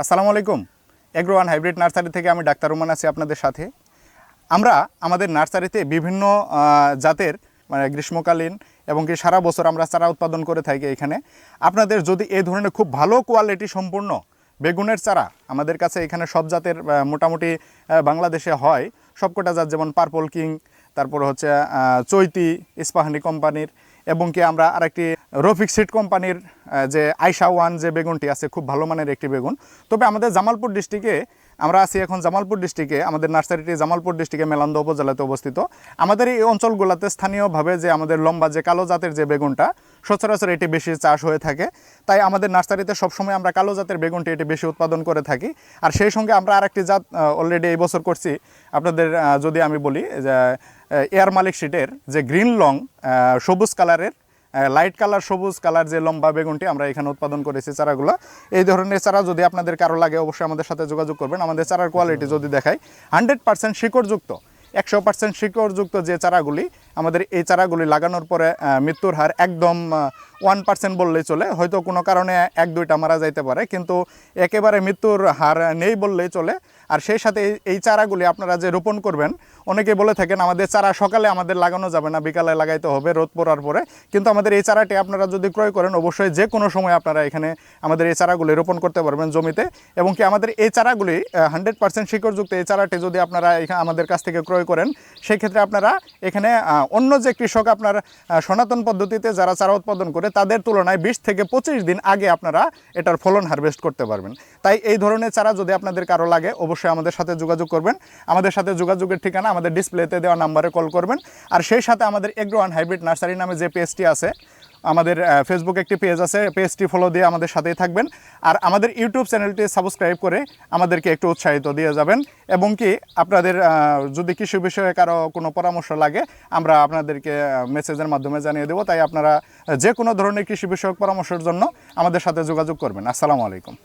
আসসালামু আলাইকুম। Agro one hybrid nursery থেকে আমি ডাক্তার রুমান আছি আপনাদের সাথে। আমরা আমাদের নার্সারিতে বিভিন্ন জাতের মানে গ্রীষ্মকালীন এবং কি সারা বছর আমরা চারা উৎপাদন করে থাকি এখানে। আপনাদের যদি এই ধরনের খুব ভালো কোয়ালিটি সম্পূর্ণ বেগুনের চারা আমাদের কাছে এখানে সব জাতের মোটামুটি বাংলাদেশে হয়, সবকটা জাত যেমন পার্পল কিং, তারপর হচ্ছে চৈতি, ইস্পাহানি কোম্পানির এবং কি আমরা আরেকটি রফিক সিড কোম্পানির যে আইসা ওয়ান যে বেগুনটি আছে, খুব ভালো মানের একটি বেগুন। তবে আমাদের জামালপুর ডিস্ট্রিক্টে, আমরা আছি এখন জামালপুর ডিস্ট্রিক্টে, আমাদের নার্সারিটি জামালপুর ডিস্ট্রিক্টে মেলান্দ উপজেলাতে অবস্থিত। আমাদের এই অঞ্চলগুলোতে স্থানীয়ভাবে যে আমাদের লম্বা যে কালো জাতের যে বেগুনটা, সচরাচর এটি বেশি চাষ হয়ে থাকে। তাই আমাদের নার্সারিতে সবসময় আমরা কালো জাতের বেগুনটি এটি বেশি উৎপাদন করে থাকি। আর সেই সঙ্গে আমরা আরেকটি জাত অলরেডি এই বছর করছি। আপনাদের যদি আমি বলি, যে এয়ার মালিক শিটের যে গ্রিন লং সবুজ কালারের লাইট কালার সবুজ কালার যে লম্বা বেগুনটি আমরা এখানে উৎপাদন করেছি চারাগুলো এই ধরনের চারা যদি আপনাদের কারও লাগে অবশ্যই আমাদের সাথে যোগাযোগ করবেন। আমাদের চারার কোয়ালিটি যদি দেখাই হান্ড্রেড পার্সেন্ট শিকড়যুক্ত একশো পার্সেন্ট শিকড়যুক্ত যে চারাগুলি আমাদের এই চারাগুলি লাগানোর পরে মৃত্যুর হার একদম ওয়ান পার্সেন্ট বললেই চলে। হয়তো কোনো কারণে এক দুইটা মারা যাইতে পারে কিন্তু একেবারে মৃত্যুর হার নেই বললেই চলে। আর সেই সাথে এই- চারাগুলি আপনারা যে রোপণ করবেন, অনেকে বলে থাকেন আমাদের চারা সকালে আমাদের লাগানো যাবে না, বিকালে লাগাইতে হবে, রোদ পড়ার পরে। কিন্তু আমাদের এই চারাটি আপনারা যদি ক্রয় করেন, অবশ্যই যে কোনো সময় আপনারা এখানে আমাদের এই চারাগুলি রোপণ করতে পারবেন জমিতে। এবং কি আমাদের এই চারাগুলি হান্ড্রেড পার্সেন্ট শিকড়যুক্ত এই চারাটি যদি আপনারা এখানে আমাদের কাছ থেকে ক্রয় করেন সেই ক্ষেত্রে আপনারা এখানে অন্য যে কৃষক আপনার সনাতন পদ্ধতিতে যারা চারা উৎপাদন করে, তাদের তুলনায় বিশ থেকে পঁচিশ দিন আগে আপনারা এটার ফলন হারভেস্ট করতে পারবেন। তাই এই ধরনের চারা যদি আপনাদের কারও লাগে, অবশ্যই আমাদের সাথে যোগাযোগ করবেন। আমাদের সাথে যোগাযোগের ঠিকানা আমাদের ডিসপ্লেতে দেওয়া নাম্বারে কল করবেন। আর সেই সাথে আমাদের এগ্রো অ্যান্ড হাইব্রিড নার্সারি নামে যে পেজটি আছে, আমাদের ফেসবুক একটি পেজ আছে পেজটি ফলো দিয়ে আমাদের সাথেই থাকবেন। আর আমাদের ইউটিউব চ্যানেলটি সাবস্ক্রাইব করে আমাদেরকে একটু উৎসাহিত দিয়ে যাবেন। এবং কি, আপনাদের যদি কৃষি বিষয়ে কারও কোনো পরামর্শ লাগে, আমরা আপনাদেরকে মেসেজের মাধ্যমে জানিয়ে দেবো। তাই আপনারা যে কোনো ধরনের কৃষি বিষয়ক পরামর্শের জন্য আমাদের সাথে যোগাযোগ করবেন। আসসালামু আলাইকুম।